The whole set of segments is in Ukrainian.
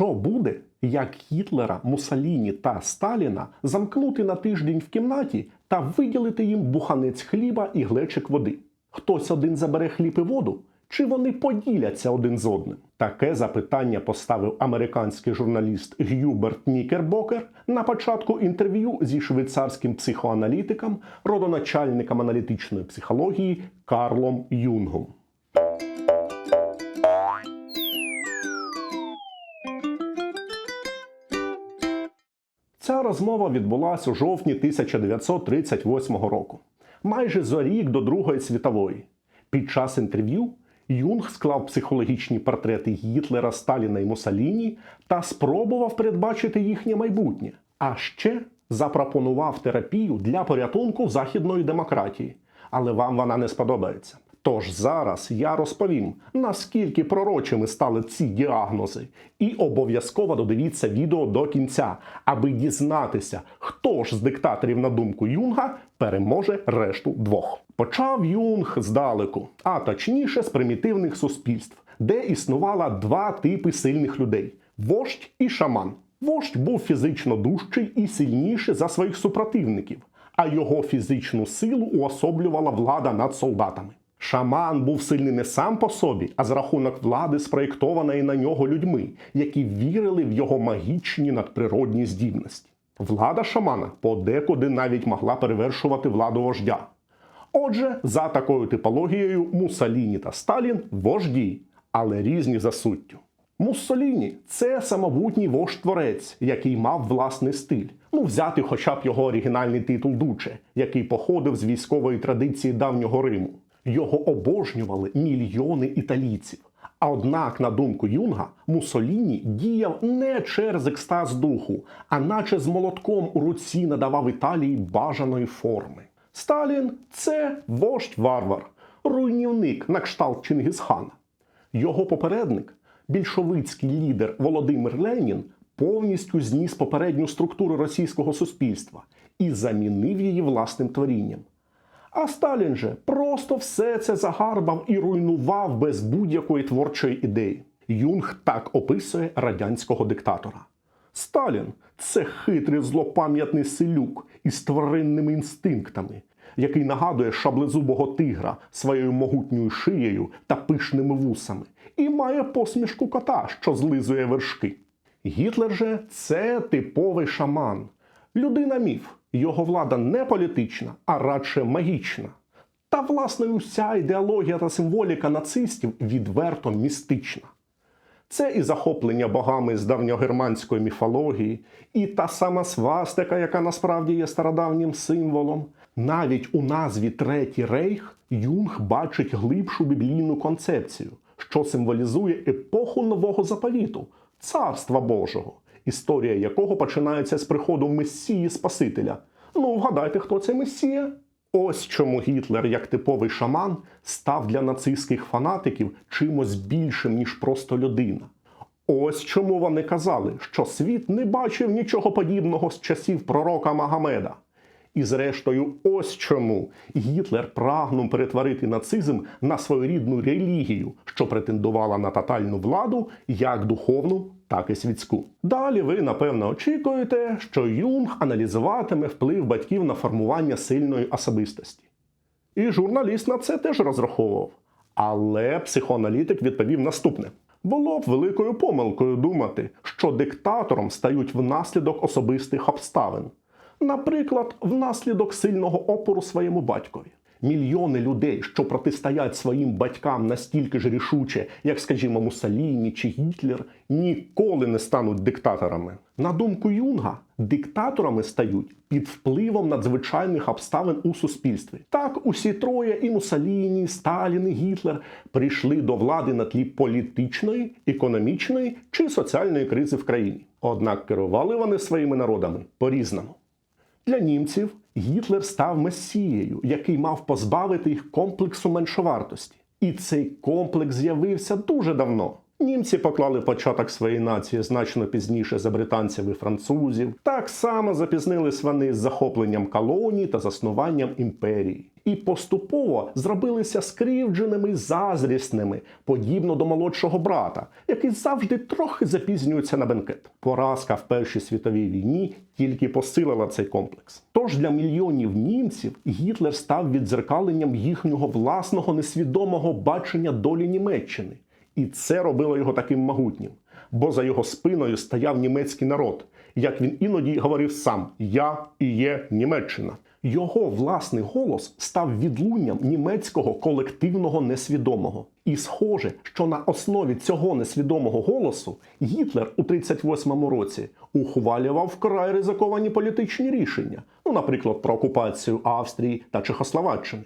Що буде, як Гітлера, Муссоліні та Сталіна замкнути на тиждень в кімнаті та виділити їм буханець хліба і глечик води? Хтось один забере хліб і воду, чи вони поділяться один з одним? Таке запитання поставив американський журналіст Гюберт Нікербокер на початку інтерв'ю зі швейцарським психоаналітиком, родоначальником аналітичної психології Карлом Юнгом. Ця розмова відбулася у жовтні 1938 року, майже за рік до Другої світової. Під час інтерв'ю Юнг склав психологічні портрети Гітлера, Сталіна і Муссоліні та спробував передбачити їхнє майбутнє. А ще запропонував терапію для порятунку західної демократії. Але вам вона не сподобається. Тож зараз я розповім, наскільки пророчими стали ці діагнози, і обов'язково додивіться відео до кінця, аби дізнатися, хто ж з диктаторів, на думку Юнга, переможе решту двох. Почав Юнг здалеку, а точніше з примітивних суспільств, де існувало два типи сильних людей: вождь і шаман. Вождь був фізично дужчий і сильніший за своїх супротивників, а його фізичну силу уособлювала влада над солдатами. Шаман був сильний не сам по собі, а за рахунок влади, спроєктованої на нього людьми, які вірили в його магічні надприродні здібності. Влада шамана подекуди навіть могла перевершувати владу вождя. Отже, за такою типологією Муссоліні та Сталін вожді, але різні за суттю. Муссоліні це самобутній вождь-творець, який мав власний стиль. Ну, взяти хоча б його оригінальний титул Дуче, який походив з військової традиції давнього Риму. Його обожнювали мільйони італійців. А однак, на думку Юнга, Муссоліні діяв не через екстаз духу, а наче з молотком у руці надавав Італії бажаної форми. Сталін це вождь варвар, руйнівник на кшталт Чингісхана. Його попередник, більшовицький лідер Володимир Ленін, повністю зніс попередню структуру російського суспільства і замінив її власним творінням. А Сталін же просто все це загарбав і руйнував без будь-якої творчої ідеї. Юнг так описує радянського диктатора. Сталін це хитрий злопам'ятний селюк із тваринними інстинктами, який нагадує шаблезубого тигра своєю могутньою шиєю та пишними вусами, і має посмішку кота, що злизує вершки. Гітлер же це типовий шаман, людина міф. Його влада не політична, а радше магічна. Та, власне, уся ідеологія та символіка нацистів відверто містична. Це і захоплення богами з давньогерманської міфології, і та сама свастика, яка насправді є стародавнім символом. Навіть у назві Третій Рейх Юнг бачить глибшу біблійну концепцію, що символізує епоху нового заповіту, царства Божого, історія якого починається з приходу Месії Спасителя. Ну, вгадайте, хто це Месія? Ось чому Гітлер, як типовий шаман, став для нацистських фанатиків чимось більшим, ніж просто людина. Ось чому вони казали, що світ не бачив нічого подібного з часів пророка Магомеда. І зрештою, ось чому Гітлер прагнув перетворити нацизм на своєрідну релігію, що претендувала на тотальну владу як духовну, так і світську. Далі ви напевно очікуєте, що Юнг аналізуватиме вплив батьків на формування сильної особистості. І журналіст на це теж розраховував. Але психоаналітик відповів наступне: було б великою помилкою думати, що диктатором стають внаслідок особистих обставин. Наприклад, внаслідок сильного опору своєму батькові. Мільйони людей, що протистоять своїм батькам настільки ж рішуче, як, скажімо, Муссоліні чи Гітлер, ніколи не стануть диктаторами. На думку Юнга, диктаторами стають під впливом надзвичайних обставин у суспільстві. Так, усі троє і Муссоліні, Сталін, і Гітлер прийшли до влади на тлі політичної, економічної чи соціальної кризи в країні. Однак керували вони своїми народами по-різному. Для німців Гітлер став месією, який мав позбавити їх комплексу меншовартості. І цей комплекс з'явився дуже давно. Німці поклали початок своєї нації значно пізніше за британців і французів. Так само запізнились вони з захопленням колоній та заснуванням імперії. І поступово зробилися скривдженими, й заздрісними, подібно до молодшого брата, який завжди трохи запізнюється на бенкет. Поразка в Першій світовій війні тільки посилила цей комплекс. Тож для мільйонів німців Гітлер став віддзеркаленням їхнього власного несвідомого бачення долі Німеччини. І це робило його таким могутнім. Бо за його спиною стояв німецький народ, як він іноді говорив сам: Я і є Німеччина. Його власний голос став відлунням німецького колективного несвідомого. І схоже, що на основі цього несвідомого голосу Гітлер у 38-му році ухвалював вкрай ризиковані політичні рішення, ну, наприклад, про окупацію Австрії та Чехословаччини.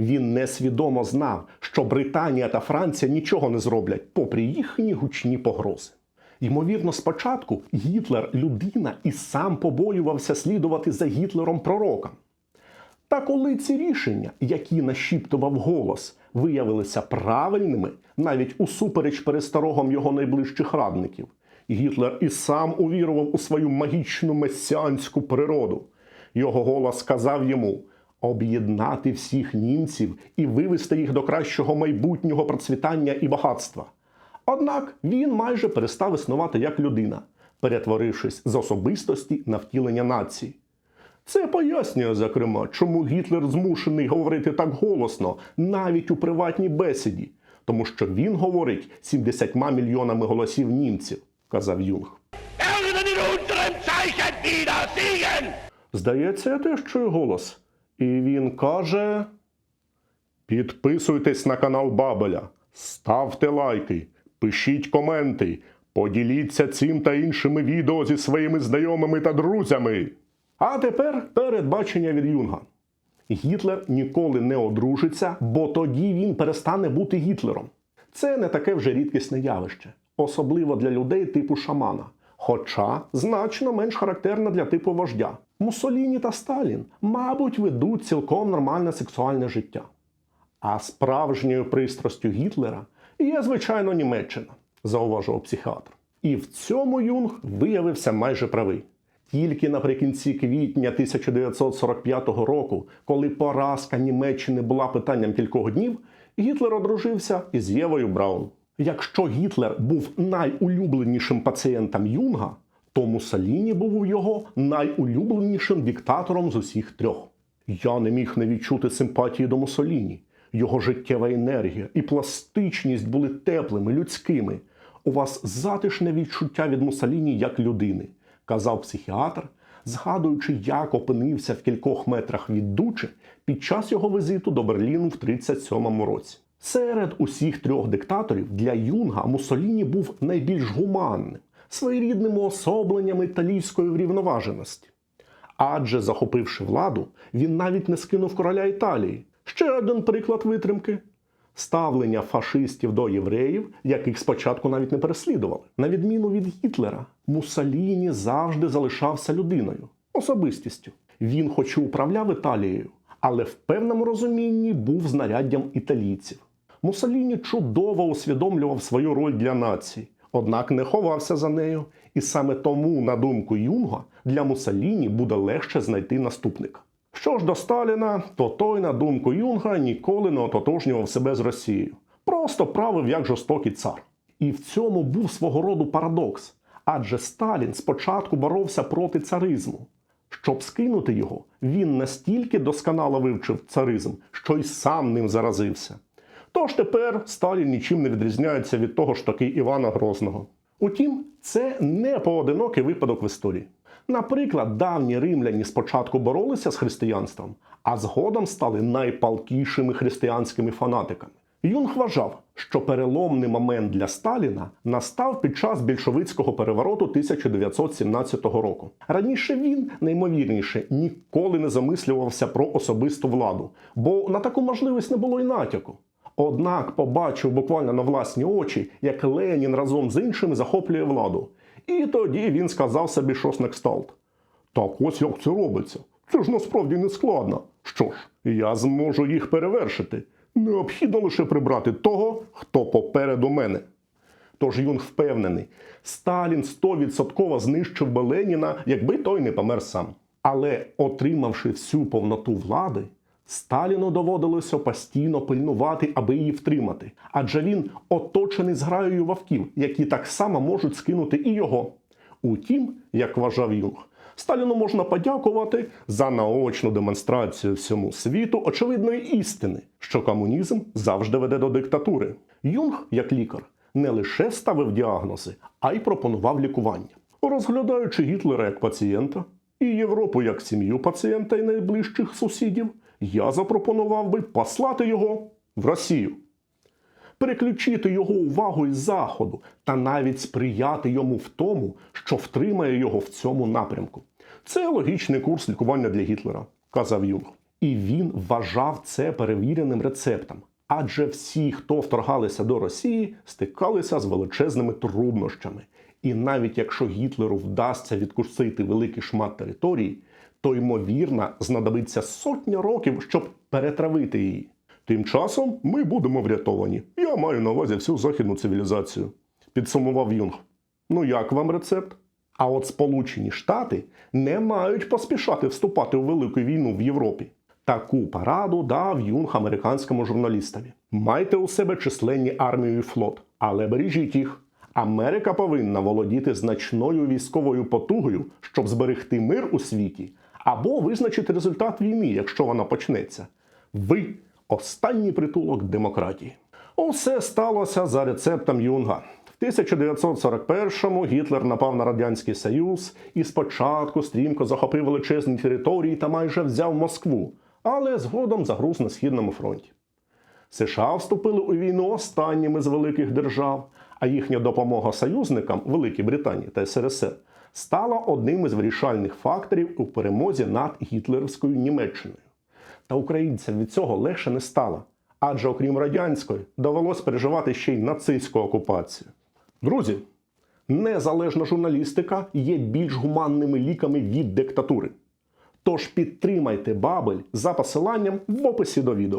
Він несвідомо знав, що Британія та Франція нічого не зроблять, попри їхні гучні погрози. Ймовірно, спочатку Гітлер людина і сам побоювався слідувати за Гітлером пророком. Та коли ці рішення, які нашіптував голос, виявилися правильними, навіть усупереч пересторогам його найближчих радників, Гітлер і сам увірував у свою магічну месіанську природу. Його голос сказав йому об'єднати всіх німців і вивести їх до кращого майбутнього процвітання і багатства. Однак він майже перестав існувати як людина, перетворившись з особистості на втілення нації. Це пояснює, зокрема, чому Гітлер змушений говорити так голосно, навіть у приватній бесіді, тому що він говорить 70 мільйонами голосів німців, казав Юнг. Здається, я теж чую голос. І він каже: Підписуйтесь на канал Бабеля, ставте лайки, пишіть коменти, поділіться цим та іншими відео зі своїми знайомими та друзями. А тепер передбачення від Юнга. Гітлер ніколи не одружиться, бо тоді він перестане бути Гітлером. Це не таке вже рідкісне явище, особливо для людей типу шамана, хоча значно менш характерне для типу вождя. Муссоліні та Сталін, мабуть, ведуть цілком нормальне сексуальне життя. А справжньою пристрастю Гітлера є, звичайно, Німеччина, зауважував психіатр. І в цьому Юнг виявився майже правий. Тільки наприкінці квітня 1945 року, коли поразка Німеччини була питанням кількох днів, Гітлер одружився із Євою Браун. Якщо Гітлер був найулюбленішим пацієнтом Юнга, то Муссоліні був його найулюбленішим диктатором з усіх трьох. Я не міг не відчути симпатії до Муссоліні. Його життєва енергія і пластичність були теплими, людськими. У вас затишне відчуття від Муссоліні як людини, казав психіатр, згадуючи, як опинився в кількох метрах від Дучи під час його візиту до Берліну в 37-му році. Серед усіх трьох диктаторів для Юнга Муссоліні був найбільш гуманним, своєрідним уособленням італійської врівноваженості. Адже, захопивши владу, він навіть не скинув короля Італії. Ще один приклад витримки ставлення фашистів до євреїв, яких спочатку навіть не переслідували. На відміну від Гітлера, Муссоліні завжди залишався людиною, особистістю. Він, хоч і управляв Італією, але в певному розумінні був знаряддям італійців. Муссоліні чудово усвідомлював свою роль для нації, однак не ховався за нею. І саме тому, на думку Юнга, для Муссоліні буде легше знайти наступника. Що ж до Сталіна, то той, на думку Юнга, ніколи не ототожнював себе з Росією. Просто правив як жорстокий цар. І в цьому був свого роду парадокс. Адже Сталін спочатку боровся проти царизму. Щоб скинути його, він настільки досконало вивчив царизм, що й сам ним заразився. Тож тепер Сталін нічим не відрізняється від того ж таки Івана Грозного. Утім, це не поодинокий випадок в історії. Наприклад, давні римляні спочатку боролися з християнством, а згодом стали найпалкішими християнськими фанатиками. Юнг вважав, що переломний момент для Сталіна настав під час більшовицького перевороту 1917 року. Раніше він, наймовірніше, ніколи не замислювався про особисту владу, бо на таку можливість не було й натяку. Однак побачив буквально на власні очі, як Ленін разом з іншими захоплює владу. І тоді він сказав собі щось на. Так ось як це робиться. Це ж насправді не складно. Що ж, я зможу їх перевершити. Необхідно лише прибрати того, хто попереду мене. Тож Юнг впевнений, Сталін 100% знищив би Леніна, якби той не помер сам. Але отримавши всю повноту влади, Сталіну доводилося постійно пильнувати, аби її втримати, адже він оточений зграєю вовків, які так само можуть скинути і його. Утім, як вважав Юнг, Сталіну можна подякувати за наочну демонстрацію всьому світу очевидної істини, що комунізм завжди веде до диктатури. Юнг, як лікар, не лише ставив діагнози, а й пропонував лікування. Розглядаючи Гітлера як пацієнта і Європу як сім'ю пацієнта і найближчих сусідів, я запропонував би послати його в Росію переключити його увагу із заходу та навіть сприяти йому в тому, що втримає його в цьому напрямку. Це логічний курс лікування для Гітлера, казав Юнг. І він вважав це перевіреним рецептом. Адже всі, хто вторгалися до Росії, стикалися з величезними труднощами. І навіть якщо Гітлеру вдасться відкусити великий шмат території, то ймовірно знадобиться сотня років, щоб перетравити її. Тим часом ми будемо врятовані. Я маю на увазі всю західну цивілізацію, підсумував Юнг. Ну як вам рецепт? А от Сполучені Штати не мають поспішати вступати у велику війну в Європі. Таку параду дав Юнг американському журналістові. Майте у себе численні армію і флот, але бережіть їх. Америка повинна володіти значною військовою потугою, щоб зберегти мир у світі, або визначити результат війни, якщо вона почнеться. Ви останній притулок демократії. Усе сталося за рецептом Юнга. В 1941-му Гітлер напав на Радянський Союз і спочатку стрімко захопив величезні території та майже взяв Москву, але згодом загруз на Східному фронті. США вступили у війну останніми з великих держав, а їхня допомога союзникам Великій Британії та СРСР стала одним із вирішальних факторів у перемозі над гітлерівською Німеччиною. Та українцям від цього легше не стало, адже окрім радянської довелось переживати ще й нацистську окупацію. Друзі, незалежна журналістика є більш гуманними ліками від диктатури. Тож підтримайте Бабель за посиланням в описі до відео.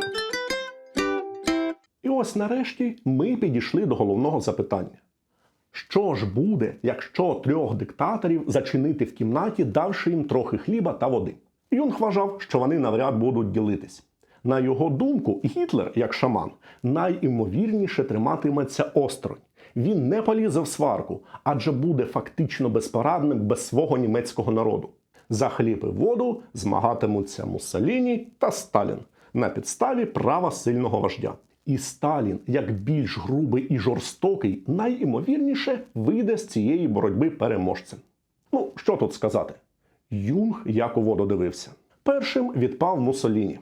Ось нарешті ми підійшли до головного запитання. Що ж буде, якщо трьох диктаторів зачинити в кімнаті, давши їм трохи хліба та води? Юнг вважав, що вони навряд будуть ділитись. На його думку, Гітлер, як шаман, найімовірніше триматиметься осторонь. Він не полізе в сварку, адже буде фактично безпорадним без свого німецького народу. За хліб і воду змагатимуться Муссоліні та Сталін на підставі права сильного вождя. І Сталін, як більш грубий і жорстокий, найімовірніше вийде з цієї боротьби переможцем. Ну, що тут сказати? Юнг як у воду дивився. Першим відпав Муссоліні.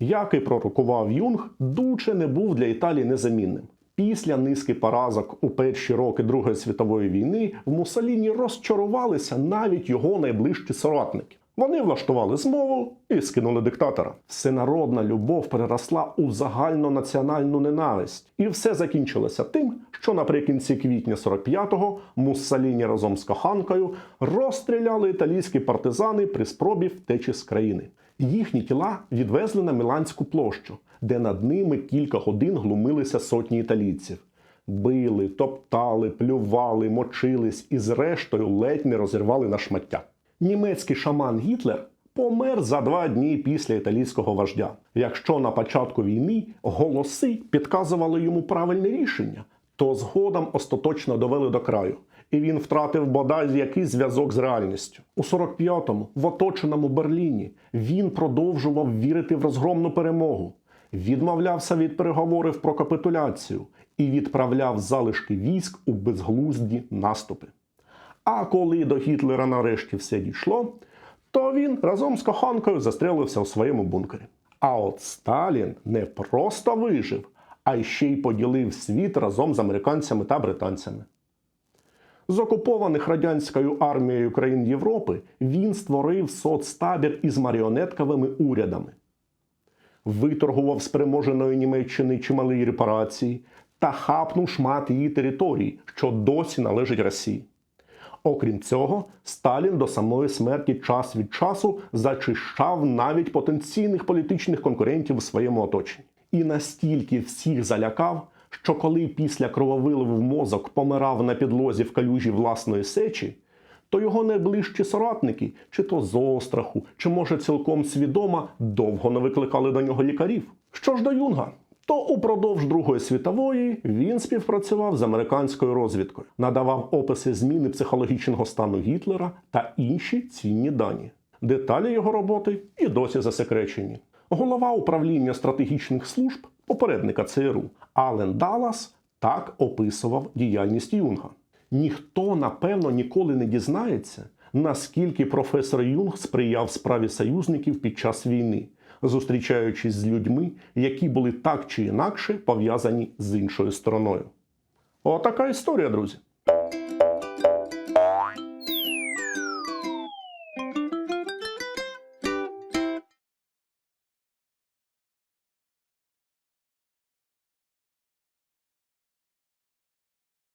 Як і пророкував Юнг, Дуче не був для Італії незамінним. Після низки поразок у перші роки Другої світової війни в Муссоліні розчарувалися навіть його найближчі соратники. Вони влаштували змову і скинули диктатора. Всенародна любов переросла у загальнонаціональну ненависть, і все закінчилося тим, що наприкінці квітня 45-го Муссоліні разом з коханкою розстріляли італійські партизани при спробі втечі з країни. Їхні тіла відвезли на Міланську площу, де над ними кілька годин глумилися сотні італійців. Били, топтали, плювали, мочились і, зрештою, ледь не розірвали на шмаття. Німецький шаман Гітлер помер за два дні після італійського вождя. Якщо на початку війни голоси підказували йому правильне рішення, то згодом остаточно довели до краю. І він втратив бодай якийсь зв'язок з реальністю. У 45-му, в оточеному Берліні, він продовжував вірити в розгромну перемогу, відмовлявся від переговорів про капітуляцію і відправляв залишки військ у безглузді наступи. А коли до Гітлера нарешті все дійшло, то він разом з коханкою застрелився у своєму бункері. А от Сталін не просто вижив, а ще й поділив світ разом з американцями та британцями. З окупованих радянською армією країн Європи він створив соцтабір із маріонетковими урядами, виторгував з переможеної Німеччини чималі репарації та хапнув шмат її території, що досі належить Росії. Окрім цього, Сталін до самої смерті час від часу зачищав навіть потенційних політичних конкурентів у своєму оточенні. І настільки всіх залякав, що коли після крововиливу в мозок помирав на підлозі в калюжі власної сечі, то його найближчі соратники, чи то з остраху, чи може цілком свідомо, довго не викликали до нього лікарів. Що ж до Юнга, то упродовж Другої світової він співпрацював з американською розвідкою, надавав описи зміни психологічного стану Гітлера та інші цінні дані. Деталі його роботи і досі засекречені. Голова управління стратегічних служб попередника ЦРУ Ален Даллас так описував діяльність Юнга. Ніхто, напевно, ніколи не дізнається, наскільки професор Юнг сприяв справі союзників під час війни, зустрічаючись з людьми, які були так чи інакше пов'язані з іншою стороною. Отака історія, друзі.